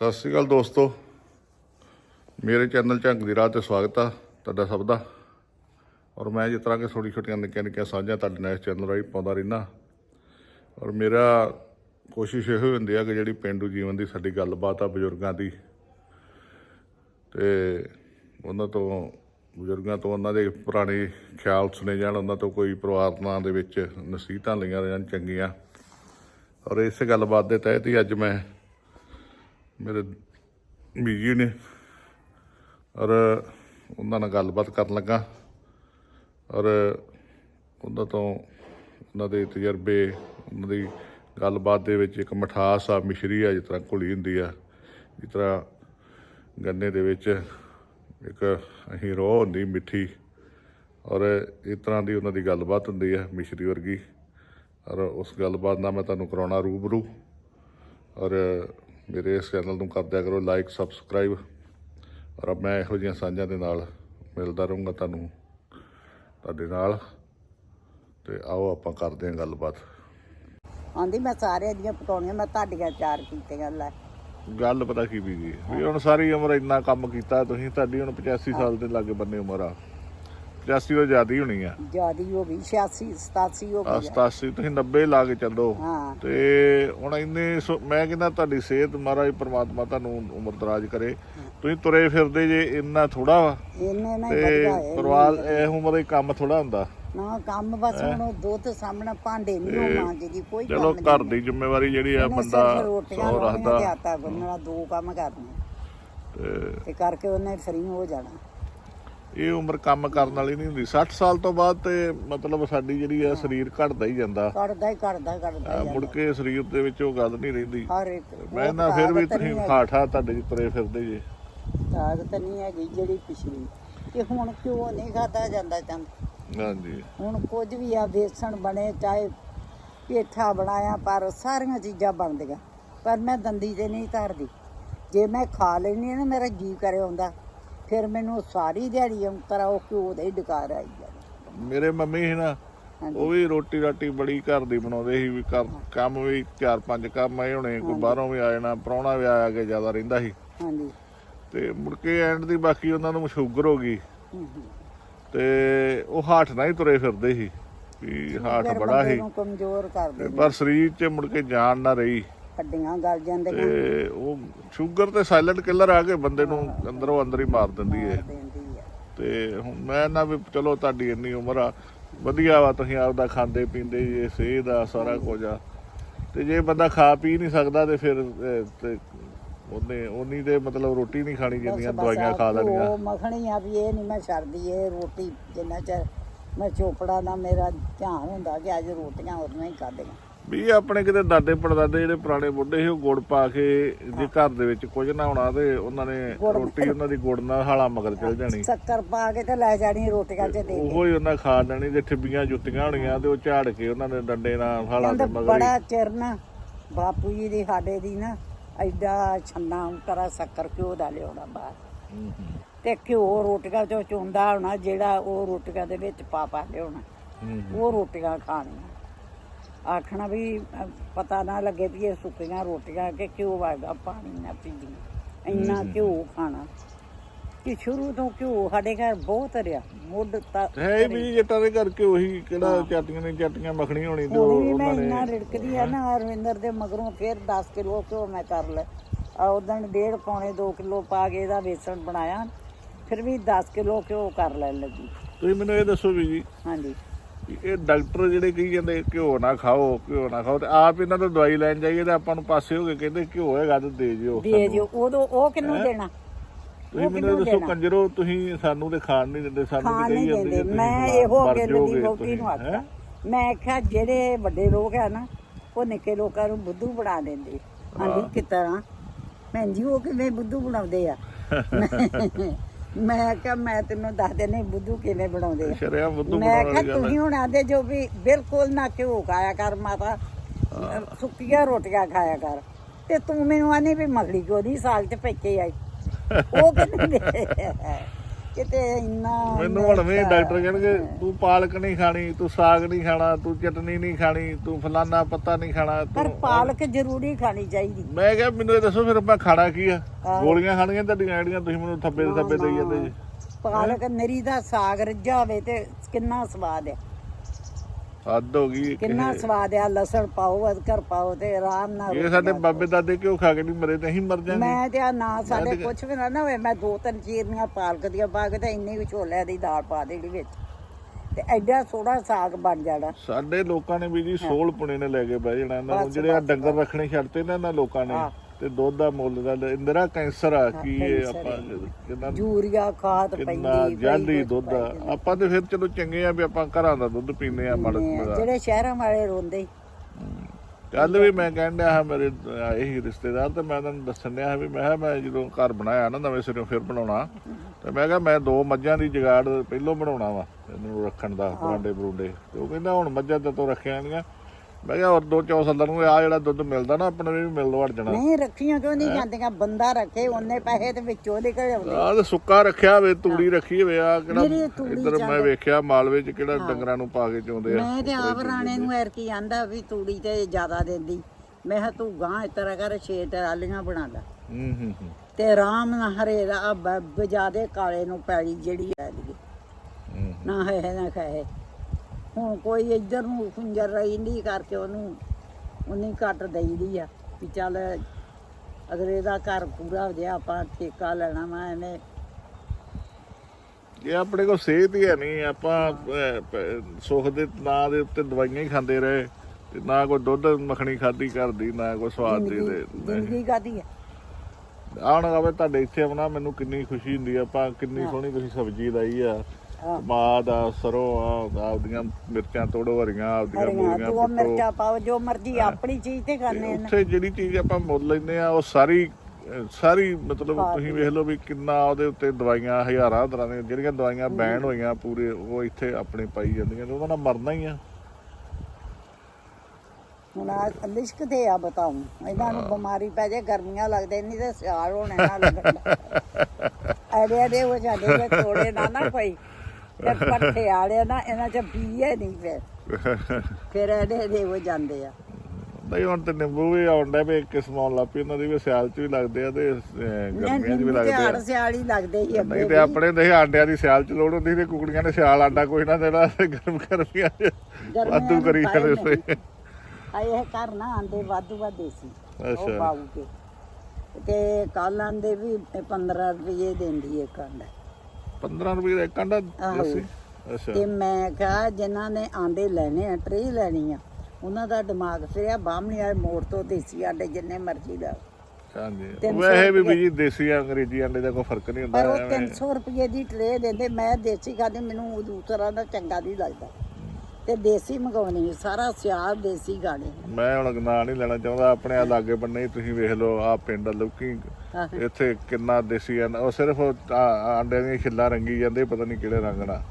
ਸਤਿ ਸ਼੍ਰੀ ਅਕਾਲ ਦੋਸਤੋ। ਮੇਰੇ ਚੈਨਲ ਝੰਗ ਦੀ ਰਾਹ ਤੇ ਸਵਾਗਤ ਆ ਤੁਹਾਡਾ ਸਭ ਦਾ। ਔਰ ਮੈਂ ਜਿਸ ਤਰ੍ਹਾਂ ਕਿ ਛੋਟੀ ਛੋਟੀਆਂ ਨਿੱਕੀਆਂ ਨਿੱਕੀਆਂ ਸਾਂਝਾਂ ਤੁਹਾਡੇ ਨਾਲ ਇਸ ਚੈਨਲ ਰਾਹੀਂ ਪਾਉਂਦਾ ਰਹਿਣਾ ਔਰ ਮੇਰਾ ਕੋਸ਼ਿਸ਼ ਇਹ ਹੁੰਦੀ ਆ ਕਿ ਜਿਹੜੀ ਪਿੰਡੂ ਜੀਵਨ ਦੀ ਸਾਡੀ ਗੱਲਬਾਤ ਆ ਬਜ਼ੁਰਗਾਂ ਦੀ, ਤੇ ਉਹਨਾਂ ਤੋਂ, ਬਜ਼ੁਰਗਾਂ ਤੋਂ ਉਹਨਾਂ ਦੇ ਪੁਰਾਣੇ ਖਿਆਲ ਸੁਣੇ ਜਾਣ, ਉਹਨਾਂ ਤੋਂ ਕੋਈ ਪਰਿਵਾਰਾਂ ਦੇ ਵਿੱਚ ਨਸੀਹਤਾਂ ਲਈਆਂ ਜਾਣ ਚੰਗੀਆਂ। ਔਰ ਇਸ ਗੱਲਬਾਤ ਦੇ ਤਹਿਤ ਹੀ ਅੱਜ ਮੈਂ ਮੇਰੇ ਬੀਜੀ ਨੇ। ਔਰ ਉਹਨਾਂ ਨਾਲ ਗੱਲਬਾਤ ਕਰਨ ਲੱਗਾ। ਔਰ ਉਹਨਾਂ ਤੋਂ ਉਹਨਾਂ ਦੇ ਤਜਰਬੇ, ਉਹਨਾਂ ਦੀ ਗੱਲਬਾਤ ਦੇ ਵਿੱਚ ਇੱਕ ਮਠਾਸ ਆ, ਮਿਸ਼ਰੀ ਆ, ਜਿਸ ਤਰ੍ਹਾਂ ਘੁਲੀ ਹੁੰਦੀ ਆ। ਜਿਸ ਤਰ੍ਹਾਂ ਗੰਨੇ ਦੇ ਵਿੱਚ ਇੱਕ ਅਹੀਂ ਰੋਹ ਹੁੰਦੀ, ਮਿੱਠੀ। ਔਰ ਇਸ ਤਰ੍ਹਾਂ ਦੀ ਉਹਨਾਂ ਦੀ ਗੱਲਬਾਤ ਹੁੰਦੀ ਆ, ਮਿਸ਼ਰੀ ਵਰਗੀ। ਔਰ ਉਸ ਗੱਲਬਾਤ ਨਾਲ ਮੈਂ ਤੁਹਾਨੂੰ ਕਰਾਉਣਾ ਰੂਬਰੂ। ਔਰ ਮੇਰੇ ਇਸ ਚੈਨਲ ਨੂੰ ਕਰ ਦਿਆ ਕਰੋ ਲਾਈਕ ਸਬਸਕ੍ਰਾਈਬ ਔਰ ਮੈਂ ਇਹੋ ਜਿਹੀਆਂ ਸਾਂਝਾਂ ਦੇ ਨਾਲ ਮਿਲਦਾ ਰਹੂੰਗਾ ਤੁਹਾਨੂੰ ਤੁਹਾਡੇ ਨਾਲ। ਤੇ ਆਓ ਆਪਾਂ ਕਰਦੇ ਹਾਂ ਗੱਲਬਾਤ। ਆਂਦੀ ਮੈਂ ਸਾਰਿਆਂ ਦੀਆਂ ਪਕਾਉਣੀਆਂ ਮੈਂ ਤੁਹਾਡੀਆਂ ਚਾਰ ਕੀਤੀਆਂ ਲੈ। ਗੱਲ ਪਤਾ ਕੀ ਵੀ ਜੀ ਵੀ ਹੁਣ ਸਾਰੀ ਉਮਰ ਇੰਨਾ ਕੰਮ ਕੀਤਾ ਤੁਸੀਂ ਤੁਹਾਡੀ ਹੁਣ 85 ਸਾਲ ਦੇ ਲਾਗੇ ਬੰਨੇ ਉਮਰ ਆ। 85 ਤੋਂ ਜ਼ਿਆਦਾ ਹੀ ਹੋਣੀ ਆ। ਜਿਆਦੀ ਹੋ ਗਈ 86 87 ਹੋ ਆ ਗਈ ਆ। 87 ਤੁਸੀਂ 90 ਲਾ ਕੇ ਚੱਲੋ। ਹਾਂ। ਤੇ ਹੁਣ ਇੰਨੇ ਸੋ- ਮੈਂ ਕਹਿੰਦਾ ਤੁਹਾਡੀ ਸਿਹਤ ਮਹਾਰਾਜ ਪ੍ਰਮਾਤਮਾ ਤੁਹਾਨੂੰ ਉਮਰ ਦਰਾਜ ਕਰੇ। ਤੁਸੀਂ ਤੁਰੇ ਫਿਰਦੇ ਜੇ ਇੰਨਾ ਥੋੜਾ ਵਾ। ਇਹਨੇ ਨਾ ਤੇ ਵਧੀਆ ਹੈ ਪਰਿਵਾਰ ਇਹ ਉਮਰ ਦੇ ਕੰਮ ਥੋੜਾ ਹੁੰਦਾ। ਨਾ ਕੰਮ ਬਸ ਹੁਣ ਉਹ ਦੁੱਧ ਸਾਹਮਣੇ ਭਾਂਡੇ ਨਹੀਂ ਉਹ ਮਾਂਜਦੀ ਕੋਈ ਕੰਮ ਚਲੋ ਘਰ ਦੀ ਜ਼ਿੰਮੇਵਾਰੀ ਜਿਹੜੀ ਆ ਇਹਨੇ ਬੰਦਾ ਸਿਰਫ ਰੋਟੀਆਂ ਸੌ ਲਾਉਣੀਆਂ ਤੇ ਰੱਖਦਾ। ਆਟਾ ਗੁੰਨਣਾ ਦੋ ਕੰਮ ਕਰਨੇ। ਤੇ ਤੇ ਕਰਕੇ ਉਹਨੇ ਫਰੀ ਹੋ ਜਾਣਾ। ਇਹ ਉਮਰ ਕੰਮ ਕਰਨ ਵਾਲੀ ਨਹੀਂ ਹੁੰਦੀ। 60 ਸਾਲ ਤੋਂ ਬਾਅਦ ਤੇ ਮਤਲਬ ਸਾਡੀ ਜਿਹੜੀ ਆ ਸਰੀਰ ਘਟਦਾ ਹੀ ਜਾਂਦਾ। ਕਰਦਾ ਹੀ ਕਰਦਾ ਆ, ਹੀ ਮੁੜ ਕੇ ਸਰੀਰ ਦੇ ਵਿੱਚ ਉਹ ਗੱਲ ਨਹੀਂ ਰਹਿੰਦੀ। ਹਰ ਇੱਕ ਮੈਂ ਨਾ ਫਿਰ ਵੀ ਤੁਸੀਂ ਖਾਠਾ ਤੁਹਾਡੇ ਚ ਤੁਰੇ ਫਿਰਦੇ ਜੇ। ਤਾਕਤ ਨਹੀਂ ਹੈਗੀ ਜਿਹੜੀ ਪਿਛਲੀ। ਤੇ ਹੁਣ ਕਿਉਂ ਨਹੀਂ ਖਾਦਾ ਜਾਂਦਾ ਚੰਦ? ਹਾਂਜੀ। ਹੁਣ ਕੁਝ ਵੀ ਆ ਬੇਸਣ ਬਣੇ ਚਾਹੇ ਪੇਠਾ ਬਣਾਇਆ ਪਰ ਸਾਰੀਆਂ ਚੀਜ਼ਾਂ ਬਣਦੀਆਂ। ਪਰ ਮੈਂ ਦੰਦੀ ਤੇ ਨਹੀਂ ਧਰਦੀ। ਜੇ ਮੈਂ ਖਾ ਲੈਣੀ ਨਾ ਮੇਰਾ ਜੀ ਕਰੇ ਆਉਂਦਾ। ਫਿਰ ਮੈਨੂੰ ਸਾਰੀ ਦਿਹਾੜੀ ਅੰਤਰਾ ਉਹ ਘਿਓ ਦਾ ਹੀ ਡਕਾਰ ਆਈ ਜਾਂਦਾ ਮੇਰੇ ਮੰਮੀ ਸੀ ਨਾ। ਉਹ ਵੀ ਰੋਟੀ ਰਾਟੀ ਬੜੀ ਘਰ ਦੀ ਬਣਾਉਂਦੇ ਸੀ ਵੀ ਕੰਮ ਵੀ ਚਾਰ ਪੰਜ ਕੰਮ ਆਏ ਹੋਣੇ ਕੋਈ ਬਾਹਰੋਂ ਵੀ ਆ ਜਾਣਾ ਪ੍ਰਾਹੁਣਾ ਵੀ ਆਇਆ ਕੇ ਜ਼ਿਆਦਾ ਰਹਿੰਦਾ ਸੀ। ਹਾਂਜੀ। ਤੇ ਮੁੜ ਕੇ ਐਂਡ ਦੀ ਬਾਕੀ ਉਹਨਾਂ ਨੂੰ ਸ਼ੂਗਰ ਹੋ ਗਈ। ਹੂੰ ਹੂੰ। ਤੇ ਉਹ ਹਾਠ ਨਾਲ ਹੀ ਤੁਰੇ ਫਿਰਦੇ ਸੀ ਵੀ ਫਿਰ ਬੜਾ ਬੰਦੇ ਸੀ। ਨੂੰ ਕਮਜ਼ੋਰ ਕਰ ਤੇ ਦਿੰਦੇ ਪਰ ਸਰੀਰ 'ਚ ਮੁੜ ਕੇ ਜਾਨ ਨਾ ਰਹੀ। ਹੱਡੀਆਂ ਗਲ ਜਾਂਦੀਆਂ ਤੇ ਉਹ ਸ਼ੂਗਰ ਤੇ ਸਾਇਲੈਂਟ ਕਿਲਰ ਆ ਕੇ ਬੰਦੇ ਨੂੰ ਅੰਦਰੋਂ ਅੰਦਰ ਹੀ ਮਾਰ ਦਿੰਦੀ ਹੈ ਦਿੰਦੀ ਆ ਤੇ ਹੁਣ ਮੈਂ ਨਾ ਵੀ ਚਲੋ ਤੁਹਾਡੀ ਇੰਨੀ ਉਮਰ ਆ ਵਧੀਆ ਵਾ ਤੁਸੀਂ ਆਪਦਾ ਖਾਂਦੇ ਪੀਂਦੇ ਜੇ ਸਿਹਤ ਆ ਸਾਰਾ ਕੁਝ ਆ। ਤੇ ਜੇ ਬੰਦਾ ਖਾ ਪੀ ਨਹੀਂ ਸਕਦਾ ਤੇ ਫਿਰ ਅਹ, ਤੇ ਉਹਨੇ ਉਨੀ ਤੇ ਮਤਲਬ ਰੋਟੀ ਨਹੀਂ ਖਾਣੀ ਜਿੰਨੀਆਂ ਬਸ- ਦਵਾਈਆਂ ਖਾ ਆਹ ਲੈਣੀਆਂ। ਉਹ ਮੱਖਣੀ ਆ ਵੀ ਇਹ ਨਹੀਂ ਮੈਂ ਛੱਡਦੀ ਇਹ ਰੋਟੀ ਜਿੰਨਾ ਚਿਰ ਮੈਂ ਚੋਪੜਾ ਨਾ ਮੇਰਾ ਧਿਆਨ ਹੁੰਦਾ ਕਿ ਅੱਜ ਰੋਟੀਆਂ ਉਹਨਾਂ ਹੀ ਖਾਧੀਆਂ। ਵੀ ਆਪਣੇ ਕਿਤੇ ਦਾਦੇ ਪੜਦਾਦੇ ਜਿਹੜੇ ਪੁਰਾਣੇ ਬੁੱਢੇ ਸੀ ਉਹ ਗੁੜ ਪਾ ਕੇ ਜੇ ਘਰ ਦੇ ਵਿੱਚ ਕੁਝ ਨਾ ਹੋਣਾ ਤੇ ਉਹਨਾਂ ਨੇ ਰੋਟੀ ਉਹਨਾਂ ਦੀ ਗੁੜ ਨਾਲ ਹਾਲਾ ਮਗਰ ਚਲ ਜਾਣੀ। ਸ਼ੱਕਰ ਪਾ ਕੇ ਤੇ ਲੈ ਜਾਣੀ ਰੋਟੀਆਂ ਚ ਦੇ ਉਹੋ ਹੀ ਉਹਨਾਂ ਖਾ ਲੈਣੀ ਤੇ ਠਿੱਬੀਆਂ ਜੁੱਤੀਆਂ ਹੋਣੀਆਂ ਤੇ ਉਹ ਝਾੜ ਕੇ ਉਹਨਾਂ ਨੇ ਡੰਡੇ ਨਾਲ ਹਾਲਾ ਦੇ ਮਗਰ ਬੜਾ ਚਿਰ ਨਾ ਬਾਪੂ ਜੀ ਦੀ ਸਾਡੇ ਦੀ ਨਾ ਐਡਾ ਛੰਨਾ ਕਰਾ ਸ਼ੱਕਰ ਘਿਓ ਦਾ ਲਿਆਉਣਾ ਬਾਹਰ। ਤੇ ਘਿਓ ਰੋਟੀਆਂ ਚੋਂ ਚੁੰਦਾ ਹੋਣਾ ਜਿਹੜਾ ਉਹ ਰੋਟੀਆਂ ਦੇ ਵਿੱਚ ਪਾ ਪਾ ਲਿਆਉਣਾ ਉਹ ਰੋਟੀਆਂ ਖਾਣੀਆਂ। ਆਖਣਾ ਵੀ ਪਤਾ ਨਾ ਲੱਗੇ ਵੀ ਇਹ ਸੁੱਕੀਆਂ ਰੋਟੀਆਂ ਕਿ ਘਿਓ ਵਰਗਾ ਪਾਣੀ ਨਾ ਪੀਣਾ ਇੰਨਾ ਘਿਓ ਖਾਣਾ। ਕਿ ਸ਼ੁਰੂ ਤੋਂ ਘਿਓ ਸਾਡੇ ਘਰ ਬਹੁਤ ਰਿਆ ਮੁੱਢ ਤੱਕ ਹੈ ਵੀ ਜੱਟਾਂ ਦੇ ਕਰਕੇ ਉਹੀ ਕਿਹੜਾ ਚਾਟੀਆਂ ਨੇ ਚਾਟੀਆਂ ਮੱਖਣੀ ਹੋਣੀ ਤੇ ਉਹਨਾਂ ਇੰਨਾ ਨੇ ਰਿੜਕਦੀ ਆ ਨਾ ਅਰਵਿੰਦਰ ਦੇ ਮਗਰੋਂ ਫਿਰ 10 ਕਿਲੋ ਘਿਓ ਮੈਂ ਕਰ ਲੈ ਆ ਉਦੋਂ ਡੇਢ ਪੌਣੇ 2 ਕਿਲੋ ਪਾ ਕੇ ਇਹਦਾ ਵੇਸਣ ਬਣਾਇਆ। ਫਿਰ ਵੀ 10 ਕਿਲੋ ਘਿਓ ਕਰ ਲੈਣ ਲੱਗੀ। ਤੁਸੀਂ ਮੈਨੂੰ ਇਹ ਦੱਸੋ ਵੀ ਜੀ ਹਾਂਜੀ। ਇਹ ਡਾਕਟਰ ਜਿਹੜੇ ਕਹੀ ਜਾਂਦੇ ਘਿਓ ਨਾ ਖਾਓ ਘਿਓ ਨਾ ਖਾਓ ਤੇ ਆਪ ਇਹਨਾਂ ਤੋਂ ਦਵਾਈ ਲੈਣ ਜਾਈਏ ਤੇ ਆਪਾਂ ਨੂੰ ਪਾਸੇ ਹੋ ਕੇ ਕਹਿੰਦੇ ਘਿਓ ਹੈਗਾ ਤੇ ਦੇ ਜਿਓ ਦੇ ਜਿਓ ਉਦੋਂ ਉਹ ਕਿਹਨੂੰ ਦੇਣਾ? ਤੁਸੀਂ ਮੈਨੂੰ ਦੱਸੋ? ਕੰਜਰੋ ਤੁਸੀਂ ਸਾਨੂੰ ਤੇ ਖਾਣ ਨਹੀਂ ਦਿੰਦੇ ਸਾਨੂੰ ਤੇ ਕਹੀ ਜਾਂਦੇ ਮੈਂ ਇਹੋ ਲੱਗੀ ਵਹੁਟੀ ਤੁਸੀਂ, ਨੂੰ ਆਖਿਆ? ਮੈਂ ਆਖਿਆ ਜਿਹੜੇ ਵੱਡੇ ਲੋਕ ਆ ਨਾ ਉਹ ਨਿੱਕੇ ਲੋਕਾਂ ਨੂੰ ਬੁੱਧੂ ਬਣਾ ਦਿੰਦੇ। ਆਂਦੀ ਕਿ ਤਰ੍ਹਾਂ? ਭੈਣ ਜੀ ਉਹ ਕਿਵੇਂ ਬੁੱਧੂ ਬਣਾਉਂਦੇ ਆ? ਮੈਂ ਕਿਹਾ ਮੈਂ ਤੈਨੂੰ ਦੱਸ ਦੇਣੀ ਬੁੱਧੂ ਕਿਵੇਂ ਬਣਾਉਂਦੇ ਆ? ਸ਼ਰਿਆਮ ਬੁੱਧੂ ਮੈਂ ਬਣਾਉਣ ਕਿਹਾ ਵਾਲੀ ਗੱਲ ਤੁਸੀਂ ਹੁਣ ਆਂਦੇ ਜੋ ਵੀ ਬਿਲਕੁਲ ਨਾ ਘਿਓ ਖਾਇਆ ਕਰ ਮਾਤਾ। ਸੁੱਕੀਆਂ ਰੋਟੀਆਂ ਖਾਇਆ ਕਰ। ਤੇ ਤੂੰ ਮੈਨੂੰ ਆਨੇ ਵੀ ਮਗੜੀ ਕਿਉਂ ਸਾਲ ਚ ਪੇਕੇ ਆਈ। ਉਹ ਕਹਿੰਦੇ ਕਿਤੇ ਇੰਨਾ ਮੈਨੂੰ ਹੁਣ ਵੀ ਡਾਕਟਰ ਕਹਿਣਗੇ ਤੂੰ ਪਾਲਕ ਨਹੀਂ ਖਾਣੀ ਤੂੰ ਸਾਗ ਨਹੀਂ ਖਾਣਾ ਤੂੰ ਚਟਨੀ ਨਹੀਂ ਖਾਣੀ ਤੂੰ ਫਲਾਨਾ ਪੱਤਾ ਨਹੀਂ ਖਾਣਾ ਪਰ ਤੂੰ ਪਾਲਕ ਜ਼ਰੂਰੀ ਖਾਣੀ ਚਾਹੀਦੀ। ਮੈਂ ਕਿਹਾ ਮੈਨੂੰ ਇਹ ਦੱਸੋ ਫਿਰ ਮੈਂ ਖਾਣਾ ਕੀ ਆ। ਗੋਲੀਆਂ ਖਾਣੀਆਂ ਤੁਹਾਡੀਆਂ ਆਈਡੀਆਂ ਤੁਸੀਂ ਮੈਨੂੰ ਥੱਬੇ ਦੇ ਥੱਬੇ ਦੇਈ ਜਾਂਦੇ ਜੀ। ਪਾਲਕ ਨਰੀ ਦਾ ਸਾਗ ਰੱਜਾ ਹੋਵੇ ਤੇ ਕਿੰਨਾ ਸਵਾਦ ਹੈ ਹੱਦ ਹੋ ਗਈ ਕਿੰਨਾ ਸਵਾਦ ਹੈ ਲਸਣ ਪਾਓ ਅਦਕਰ ਪਾਓ ਤੇ ਆਰਾਮ ਨਾਲ ਇਹ ਸਾਡੇ ਬਾਬੇ ਦਾਦੇ ਕਿਉਂ ਖਾ ਕੇ ਨਹੀਂ ਮਰੇ ਤੇ ਅਸੀਂ ਮਰ ਜਾਾਂਗੇ ਮੈਂ ਤੇ ਆ ਨਾ ਸਾਡੇ ਕੁਛ ਵੀ ਨਾ ਹੋਵੇ ਮੈਂ ਦੋ ਤਿੰਨ ਚੀਰਨੀਆਂ ਪਾਲਕ ਦੀਆਂ ਪਾ ਕੇ ਤੇ ਇੰਨੀ ਕੁ ਛੋਲਿਆਂ ਦੀ ਦਾਲ ਪਾ ਦੇਣੀ ਵਿੱਚ। ਤੇ ਐਡਾ ਸੋਹਣਾ ਸਾਗ ਬਣ ਜਾਣਾ। ਸਾਡੇ ਲੋਕਾਂ ਨੇ ਵੀ ਜੀ ਸੋਲ ਪੁਣੇ ਨੇ ਲੈ ਕੇ ਬਹਿ ਜਾਣਾ। ਇਹਨਾਂ ਨੂੰ ਜਿਹੜੇ ਆ ਡੰਗਰ ਰੱਖਣੇ ਛੱਡਤੇ ਨਾ ਇਹਨਾਂ ਲੋਕਾਂ ਨੇ। ਤੇ ਦੁੱਧ ਦਾ ਮੁੱਲ ਦਾ ਇੰਦਰਾ ਕੈਂਸਰ ਆ ਕੀ ਇਹ ਆਪਾਂ ਕਿੰਨਾ ਯੂਰੀਆ ਖਾਦ ਕਿੰਨਾ ਪੈਂਦੀ ਜਲਦੀ ਦੁੱਧ ਆ। ਆਪਾਂ ਤੇ ਫਿਰ ਚਲੋ ਚੰਗੇ ਆ ਵੀ ਆਪਾਂ ਘਰਾਂ ਦਾ ਦੁੱਧ ਪੀਂਦੇ ਆ ਮੜ ਜਿਹੜੇ ਸ਼ਹਿਰਾਂ ਵਾਲੇ ਰੋਂਦੇ। ਕੱਲ ਵੀ ਮੈਂ ਡਿਆ ਹਾਂ ਮੇਰੇ ਆਏ ਸੀ ਰਿਸ਼ਤੇਦਾਰ ਤੇ ਮੈਂ ਉਹਨਾਂ ਨੂੰ ਦੱਸਣ ਡਿਆ ਵੀ ਮੈਂ ਮੈਂ ਜਦੋਂ ਘਰ ਬਣਾਇਆ ਨਾ ਨਵੇਂ ਸਿਰੋਂ ਫਿਰ ਬਣਾਉਣਾ। ਤੇ ਮੈਂ ਕਿਹਾ ਮੈਂ ਦੋ ਮੱਝਾਂ ਦੀ ਜਗਾੜ ਪਹਿਲੋਂ ਬਣਾਉਣਾ ਵਾ ਇਹਨੂੰ ਰੱਖਣ ਦਾ ਬਰਾਂਡੇ ਬਰੂੰਡੇ ਤੇ ਉਹ ਕਹਿੰਦਾ ਹੁਣ ਮੱਝਾਂ ਤੇ ਤੋਂ ਰੱਖਿਆ ਨਹੀਂ ਮੈਂ ਕਿਹਾ ਹੋਰ ਦੋ ਚੌ ਸਾਲਾਂ ਨੂੰ ਆ ਜਿਹੜਾ ਦੁੱਧ ਮਿਲਦਾ ਨਾ ਆਪਣੇ ਨੂੰ ਵੀ ਮਿਲ ਵੜ ਜਾਣਾ। ਨਹੀਂ ਰੱਖੀਆਂ ਕਿਉਂ ਨਹੀਂ ਜਾਂਦੀਆਂ? ਬੰਦਾ ਰੱਖੇ ਉਹਨੇ ਪੈਸੇ ਤੇ ਵਿੱਚੋਂ ਨਿਕਲ ਆਉਂਦੇ ਆਹ ਤੇ ਸੁੱਕਾ ਰੱਖਿਆ ਹੋਵੇ ਤੂੜੀ ਰੱਖੀ ਹੋਵੇ ਆ ਕਿਹੜਾ ਮੇਰੀ ਤੂੜੀ ਇੱਧਰ ਮੈਂ ਵੇਖਿਆ ਮਾਲਵੇ ਚ ਕਿਹੜਾ ਡੰਗਰਾਂ ਨੂੰ ਪਾ ਕੇ ਚੋਂਦੇ ਆ। ਮੈਂ ਤੇ ਆਪ ਰਾਣੇ ਨੂੰ ਐਰ ਕੀ ਆਂਦਾ ਵੀ ਤੂੜੀ ਤੇ ਜ਼ਿਆਦਾ ਦਿੰਦੀ। ਮੈਂ ਕਿਹਾ ਤੂੰ ਗਾਂ ਇਸ ਤਰ੍ਹਾਂ ਕਰ ਛੇ ਟਰਾਲੀਆਂ ਬਣਾ ਲੈ। ਹੂੰ ਹੂੰ ਹੂੰ। ਤੇ ਆਰਾਮ ਨਾਲ ਹਰੇ ਦਾ ਬਜਾਦੇ ਕਾਲੇ ਨੂੰ ਪੈਲੀ ਜਿਹੜੀ ਦੀ ਹੂੰ। ਨਾ ਹੈ ਨਾ ਕਹੇ ਹੁਣ ਕੋਈ ਇੱਧਰ ਨੂੰ ਖੁੰਜਰ ਰਹੀ ਨਹੀਂ ਕਰਕੇ ਉਹਨੂੰ ਉਨੀ ਘੱਟ ਦੇਈਦੀ ਆ ਵੀ ਚੱਲ ਅਗਲੇ ਦਾ ਘਰ ਪੂਰਾ ਹੋ ਜਾਏ ਆਪਾਂ ਠੇਕਾ ਲੈਣਾ ਵਾ ਐਵੇਂ। ਇਹ ਆਪਣੇ ਕੋਲ ਸਿਹਤ ਹੀ ਹੈ ਨਹੀਂ ਆਪਾਂ ਅਹ, ਪ- ਸੁੱਖ ਦੇ ਨਾਂ ਦੇ ਉੱਤੇ ਦਵਾਈਆਂ ਹੀ ਖਾਂਦੇ ਰਹੇ ਤੇ ਨਾ ਕੋਈ ਦੁੱਧ ਮੱਖਣੀ ਖਾਦੀ ਕਰਦੀ ਨਾ ਕੋਈ ਸਵਾਦ ਦੇ ਦੇ ਜ਼ਿੰਦਗੀ ਕਾਦੀ ਹੈ ਆਉਣ ਆਵੇ ਤੁਹਾਡੇ ਇੱਥੇ ਆਉਣਾ ਮੈਨੂੰ ਕਿੰਨੀ ਖੁਸ਼ੀ ਹੁੰਦੀ ਆ ਆਪਾਂ ਕਿੰਨੀ ਸੋਹਣੀ ਤੁਸੀਂ ਸਬਜ਼ੀ ਲਾਈ ਆ ਟਮਾਟ ਆ ਸਰੋਂ ਆ ਆਪਦੀਆਂ ਮਿਰਚਾਂ ਤੋੜੋ ਹਰੀਆਂ ਆਪਦੀਆਂ ਮੂਲੀਆਂ ਦੋ ਪੁੱਟੋ। ਮਿਰਚਾਂ ਪਾਓ ਜੋ ਮਰਜ਼ੀ ਆਪਣੀ ਚੀਜ਼ ਤੇ ਕਰਨੇ ਨੇ। ਉੱਥੇ ਜਿਹੜੀ ਚੀਜ਼ ਆਪਾਂ ਮੁੱਲ ਲੈਂਦੇ ਆ ਉਹ ਸਾਰੀ ਸਾਰੀ ਮਤਲਬ ਤੁਸੀਂ ਵੇਖ ਲਓ ਵੀ ਕਿੰਨਾ ਉਹਦੇ ਉੱਤੇ ਦਵਾਈਆਂ ਹਜ਼ਾਰਾਂ ਤਰ੍ਹਾਂ ਦੀਆਂ ਜਿਹੜੀਆਂ ਦਵਾਈਆਂ ਬੈਨ ਹੋਈਆਂ ਪੂਰੇ ਉਹ ਇੱਥੇ ਆਪਣੇ ਪਾਈ ਜਾਂਦੀਆਂ ਤੇ ਉਹਦਾ ਨਾਲ ਮਰਨਾ ਹੀ ਆ। ਹੁਣ ਆ ਲਿਸ਼ਕਦੇ ਆ ਬਤਾਉਂ ਇਹਨਾਂ ਨੂੰ ਬਿਮਾਰੀ ਪੈ ਜਾਏ ਗਰਮੀਆਂ ਲੱਗਦੇ ਨਹੀਂ ਤੇ ਸਿਆਲ ਹੋਣੇ ਨਾ ਲੱਗਦਾ ਐਡੇ ਐਡੇ ਹੋ ਜਾਂਦੇ ਨੇ ਥੋੜੇ ਨਾ ਨਾ ਕੋਈ ਤੇ ਪੱਠੇ ਵਾਲੇ ਨਾ ਇਹਨਾਂ ਚ ਬੀਏ ਨਹੀਂ ਫਿਰ। ਫਿਰ ਐਡੇ ਐਡੇ ਹੋ ਜਾਂਦੇ ਆ। ਨਹੀਂ ਹੁਣ ਤੇ ਨਿੰਬੂ ਵੀ ਆਉਂਦਾ ਵੀ ਕਿਸਮ ਪਈ ਉਹਨਾਂ ਦੀ ਵੀ ਸਿਆਲ 'ਚ ਵੀ ਲੱਗਦੇ ਆ ਤੇ ਗਰਮੀਆਂ 'ਚ ਵੀ ਲੱਗਦੇ ਹੜ ਆ ਸਿਆਲ ਹੀ ਲੱਗਦੇ ਸੀ ਅੱਗੇ ਤੇ ਆਪਣੇ ਦੇ ਆਂਡਿਆਂ ਦੀ ਸਿਆਲ 'ਚ ਲੋੜ ਹੁੰਦੀ ਤੇ ਕੁਕੜੀਆਂ ਨੇ ਸਿਆਲ ਆਂਡਾ ਕੋਈ ਨਾ ਦੇਣਾ ਗਰਮ ਗਰਮੀਆਂ 'ਚ ਵਾਧੂ ਕਰੀ ਜਾਂਦੇ ਸੀ। ਆ ਇਹ ਘਰ ਨਾ ਆਂਦੇ ਵਾਧੂ ਵਾਧੇ ਸੀ ਉਹ ਅੱਛਾ। ਬਾਊ ਕੇ ਤੇ ਕੱਲ ਆਂਦੇ ਵੀ 15 ਰੁਪਏ ਦਿੰਦੀ ਇੱਕ ਆਂਡਾ। 15 ਰੁਪਏ ਦਾ ਇੱਕ ਆਂਡਾ ਆਹੋ। ਲੱਸੀ ਅੱਛਾ ਤੇ ਮੈਂ ਕਿਹਾ ਜਿਨ੍ਹਾਂ ਨੇ ਆਂਡੇ ਲੈਣੇ ਆ ਟਰੇ ਲੈਣੀ ਆ ਉਹਨਾਂ ਦਾ ਦਿਮਾਗ ਫਿਰਿਆ ਬਾਹਮਣੀ ਵਾਲੇ ਮੋੜ ਤੋਂ ਦੇਸੀ ਆਂਡੇ ਜਿੰਨੇ ਮਰਜ਼ੀ ਦਾ ਹਾਂਜੀ ਤਿੰਨ ਸੌ ਵੈਸੇ ਵੀ ਰੁਪਏ। ਵੀ ਦੇਸੀ ਅੰਗਰੇਜ਼ੀ ਆਂਡੇ ਦਾ ਕੋਈ ਫ਼ਰਕ ਨਹੀਂ ਹੁੰਦਾ ਪਰ ਉਹ ਐਵੇਂ। 300 ਰੁਪਏ ਦੀ ਟਰੇ ਦਿੰਦੇ ਮੈਂ ਦੇਸੀ ਖਾਦੀ ਮੈਨੂੰ ਉਹ ਦੂਸਰਾ ਦਾ ਚੰਗਾ ਨਹੀਂ ਲੱਗਦਾ ਤੇ ਦੇਸੀ ਮੰਗਾਉਣੀ ਸਾਰਾ ਸਿਆਲ ਦੇਸੀ ਗਾਣੇ। ਮੈਂ ਹੁਣ ਨਾਂ ਨਹੀਂ ਲੈਣਾ ਚਾਹੁੰਦਾ ਆਪਣੇ ਆ ਲਾਗੇ ਬੰਨੇ ਹੀ ਤੁਸੀਂ ਵੇਖ ਲਓ ਆ ਪਿੰਡ ਲੁਕੀ। ਆਹ। ਇੱਥੇ ਕਿੰਨਾ ਦੇਸੀ ਆਂਡਾ ਉਹ ਸਿਰਫ ਆ- ਆਂਡਿਆਂ ਦੀਆਂ ਖਿੱਲਾਂ ਰੰਗੀ ਜਾਂਦੇ ਪਤਾ ਨਹੀਂ ਕਿਹੜੇ ਰੰਗ ਨਾਲ।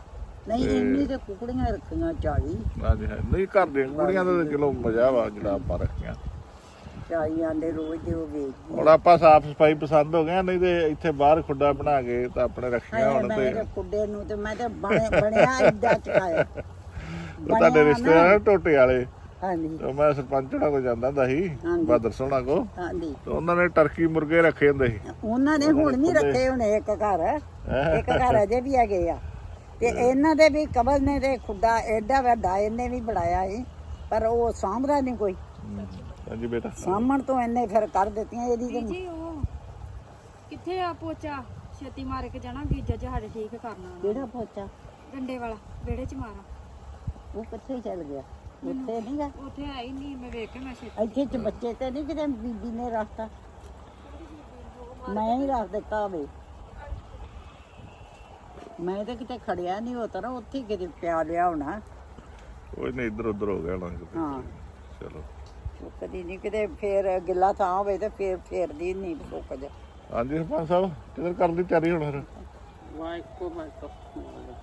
ਨਹੀਂ ਇੰਨੀ ਤੇ ਕੁਕੜੀਆਂ ਰੱਖੀਆਂ 40 ਹਾਂਜੀ ਹਾਂ ਨਹੀਂ ਘਰ ਦੀਆਂ ਕੁੜੀਆਂ ਦਾ ਤਾਂ ਚਲੋ ਮਜ਼ਾ ਵਾ ਜਿਹੜਾ ਆਪਾਂ ਰੱਖੀਆਂ। 40 ਆਂਡੇ ਰੋਜ਼ ਦੇ ਉਹ ਵੇਚਦੀ। ਹੁਣ ਆਪਾਂ ਸਾਫ਼ ਸਫ਼ਾਈ ਪਸੰਦ ਹੋ ਗਏ ਨਹੀਂ ਤੇ ਇੱਥੇ ਬਾਹਰ ਖੁੱਡਾ ਬਣਾ ਕੇ ਤਾਂ ਆਪਣੇ ਰੱਖੀਆਂ ਹਾਏ ਹੁਣ ਮੈਂ ਤੇ। ਤੇ ਕੁੱਡੇ ਨੂੰ ਤੇ ਮੈਂ ਤੇ ਬਣੇ ਬਣਿਆ ਏਦਾਂ ਚਕਾਇਆ ਉਹ ਤੁਹਾਡੇ ਰਿਸ਼ਤੇਦਾਰ ਆ ਟੋਟੇ ਵਾਲੇ। ਹਾਂਜੀ। ਤੇ ਮੈਂ ਸਰਪੰਚ ਨਾਲ ਕੋ ਜਾਂਦਾ ਹੁੰਦਾ ਸੀ ਹਾਂਜੀ। ਬਹਾਦਰ ਸੋਹਣਾ ਕੋ ਹਾਂਜੀ। ਤੇ ਉਹਨਾਂ ਨੇ ਟਰਕੀ ਮੁਰਗੇ ਰੱਖੇ ਹੁੰਦੇ ਸੀ। ਉਹਨਾਂ ਨੇ ਹੁਣ ਨਹੀਂ ਰੱਖੇ ਹੋਣੇ ਇੱਕ ਘਰ। ਇੱਕ ਘਰ ਅਜੇ ਵੀ ਹੈਗੇ ਆ। ਤੇ ਇਹਨਾਂ ਦੇ ਵੀ ਕਬਲ ਨੇ ਤੇ ਖੁੱਡਾ ਐਡਾ ਵੱਡਾ ਇਹਨੇ ਵੀ ਬਣਾਇਆ ਏ ਪਰ ਉਹ ਸਾਂਭਦਾ ਨਹੀਂ ਕੋਈ। ਹਾਂਜੀ ਬੇਟਾ। ਸਾਂਭਣ ਤੋਂ ਇਹਨੇ ਫਿਰ ਕਰ ਦਿੱਤੀਆਂ ਇਹਦੀ ਤੇ। ਜੀ ਉਹ ਕਿੱਥੇ ਆ ਪੋਚਾ? ਛੇਤੀ ਮਾਰ ਕੇ ਜਾਣਾ ਗੀਜਾ ਜਿਹਾ ਸਾਡੇ ਠੀਕ ਕਰਨਾ। ਕਿਹੜਾ ਪੋਚਾ? ਡੰਡੇ ਵਾਲਾ ਵਿਹੜੇ 'ਚ ਮਾਰਾਂ। ਉਹ ਕਿੱਥੇ ਚੱਲ ਗਿਆ? ਉੱਥੇ ਨਹੀਂ ਗਾ? ਉੱਥੇ ਹੈ ਹੀ ਨਹੀਂ ਮੈਂ ਵੇਖ ਕੇ ਮੈਂ ਛੇਤੀ ਇੱਥੇ ਚ ਬੱਚੇ ਤੇ ਨਹੀਂ ਕਿਤੇ ਬੀਬੀ ਨੇ ਰੱਖਤਾ ਮੈਂ ਹੀ ਰੱਖ ਦਿੱਤਾ ਵੇ। ਮੈਂ ਤਾਂ ਕਿਤੇ ਖੜਿਆ ਨਹੀਂ ਉਹ ਤਰ੍ਹਾਂ ਉੱਥੇ ਹੀ ਕਿਤੇ ਪਿਆ ਲਿਆ ਹੋਣਾ। ਉਹ ਨਹੀਂ ਇੱਧਰ ਉੱਧਰ ਹੋ ਗਿਆ ਹੋਣਾ ਕਿਤੇ। ਹਾਂ। ਚਲੋ। ਉਹ ਕਦੀ ਨਹੀਂ ਕਿਤੇ ਫੇਰ ਗਿੱਲਾ ਥਾਂ ਹੋਵੇ ਤੇ ਫੇਰ ਫੇਰਦੀ ਨਹੀਂ ਸੁੱਕ ਜਾ ਹਾਂਜੀ ਸਰਪੰਚ ਸਾਹਿਬ ਕਿਧਰ ਕਰਨ ਦੀ ਤਿਆਰੀ ਹੁਣ ਫਿਰ? ਵਾਹਿਗੁਰੂ ਵਾਹਿਗੁਰੂ।